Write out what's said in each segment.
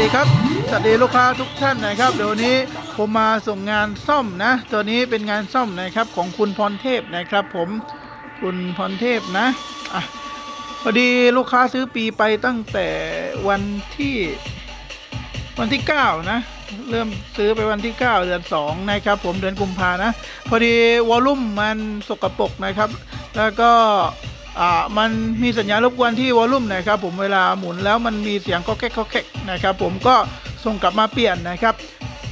ดีครับ สวัสดีลูกค้าทุกท่านนะครับ เดี๋ยวนี้ผมมาส่งงานซ่อมนะ ตัวนี้เป็นงานซ่อมนะครับของคุณพรเทพนะครับ ผมคุณพรเทพนะอะพอดีลูกค้าซื้อปีไปตั้งแต่วันที่วันที่ 9 นะ เริ่มซื้อไปวันที่ 9 เดือน 2 นะครับ ผมเดือนกุมภานะ พอดีวอลลุ่มมันสกปรกนะครับ แล้วก็ อ่ามันมีสัญญาณรบกวนที่วอลลุ่มนะครับผมเวลาหมุนแล้วมันมีเสียงก็แก๊กก็แก๊กนะครับผมก็ส่งกลับมาเปลี่ยนนะครับ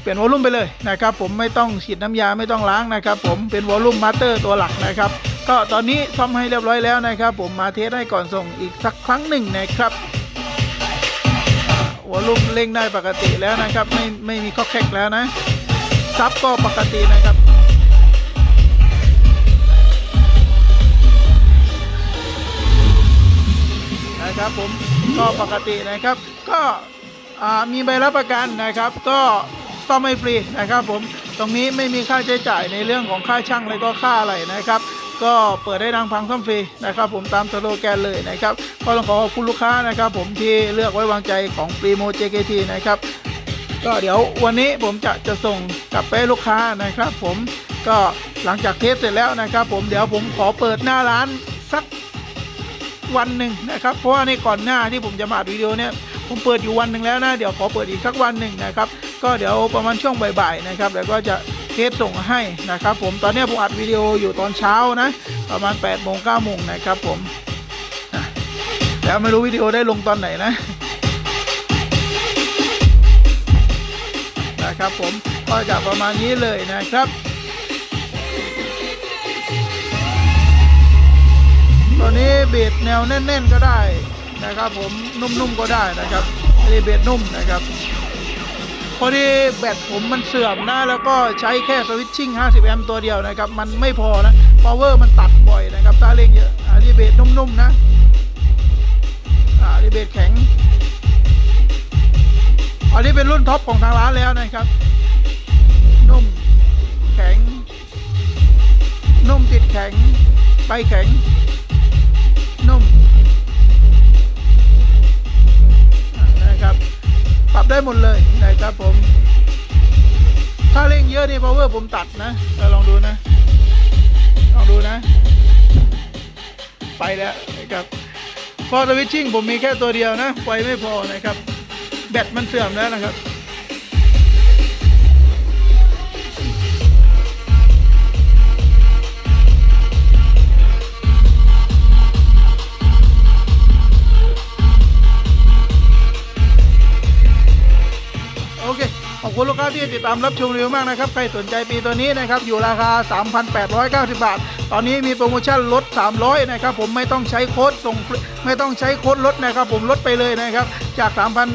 เปลี่ยนวอลลุ่มไปเลยนะครับผมไม่ต้องฉีดน้ำยาไม่ต้องล้างนะครับผมเป็นวอลลุ่มมาสเตอร์ตัวหลักนะครับก็ตอนนี้ซ่อมให้เรียบร้อยแล้วนะครับ ผมมาเทสให้ก่อนส่งอีกสักครั้งหนึ่งนะครับหัวลุ่มเร่งได้ปกติแล้วนะครับ ไม่ไม่มีข้อแคกแล้วนะซับก็ปกตินะครับ นะครับ ผมก็ปกตินะครับ ก็มีใบรับประกันนะครับ ก็ซ่อมไม่ฟรีนะครับ ผมตรงนี้ไม่มีค่าใช้จ่ายในเรื่องของค่าช่างและก็ค่าอะไรนะครับ ก็เปิดได้ดังพังซ่อมฟรีนะครับ ผมตามสโลแกนเลยนะครับก็ต้องขอขอบคุณลูกค้านะครับ ผมที่เลือกไว้วางใจของ Primo JKT นะครับก็เดี๋ยววันนี้ผมจะจะส่งกลับไปลูกค้านะครับ ผมก็หลังจากเทสเสร็จแล้วนะครับ ผมเดี๋ยวผมขอเปิดหน้าร้านสัก วันหนึ่งนะครับ เพราะว่าในก่อนหน้าที่ผมจะมาอัดวิดีโอเนี่ยผมเปิดอยู่วันหนึ่งแล้วนะ เดี๋ยวขอเปิดอีกสักวันหนึ่งนะครับ ก็เดี๋ยวประมาณช่วงบ่ายๆนะครับแล้วก็จะเทสส่งให้นะครับ ผมตอนนี้ผมอัดวิดีโออยู่ตอนเช้านะ ประมาณ8โมง9โมงนะครับผมแล้วไม่รู้วิดีโอได้ลงตอนไหนนะนะครับผมก็จะประมาณนี้เลยนะครับ ตอนนี้เบสแนวแน่นๆก็ได้นะครับผมนุ่มๆก็ได้นะครับอันนี้เบสนุ่มนะครับพอดีแบตผมมันเสื่อมนะแล้วก็ใช้แค่สวิตชิ่ง 50 แอมป์ตัวเดียวนะครับ มันไม่พอนะพาวเวอร์มันตัดบ่อยนะครับถ้าเร่งเยอะอันนี้เบสนุ่มๆนะอันนี้เบสแข็งอันนี้เป็นรุ่นท็อปของทางร้านแล้วนะครับ นุ่มแข็ง นุ่มติดแข็ง ไปแข็ง นะครับผม ถ้าเร่งเยอะนี่ power ผมตัดนะเราลองดูนะ ลองดูนะ ไปแล้วนะครับพอสวิตชิ่งผมมีแค่ตัวเดียวนะไฟไม่พอนะครับ แบตมันเสื่อมแล้วนะครับ คุณลูกค้าที่ติดตามรับชมรีวิวมากนะครับ ใครสนใจปีตัวนี้นะครับ อยู่ราคา 3,890 บาท ตอนนี้มีโปรโมชั่นลด 300 นะครับ ผมไม่ต้องใช้โค้ดส่งไม่ต้องใช้โค้ดลดนะครับ ผมลดไปเลยนะครับ จาก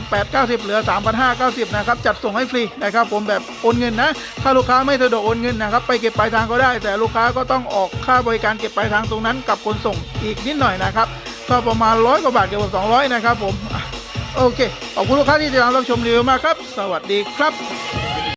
3,890 เหลือ 3,590 นะครับ จัดส่งให้ฟรีนะครับ ผมแบบโอนเงินนะ ถ้าลูกค้าไม่สะดวกโอนเงินนะครับ ไปเก็บปลายทางก็ได้ แต่ลูกค้าก็ต้องออกค่าบริการเก็บปลายทางตรงนั้น กับคนส่งอีกนิดหน่อยนะครับก็ประมาณร้อยกว่าบาทเกือบ200นะครับผม โอเค ขอบคุณลูกค้าที่ติดตามรับชมรีวิวมากครับ สวัสดีครับ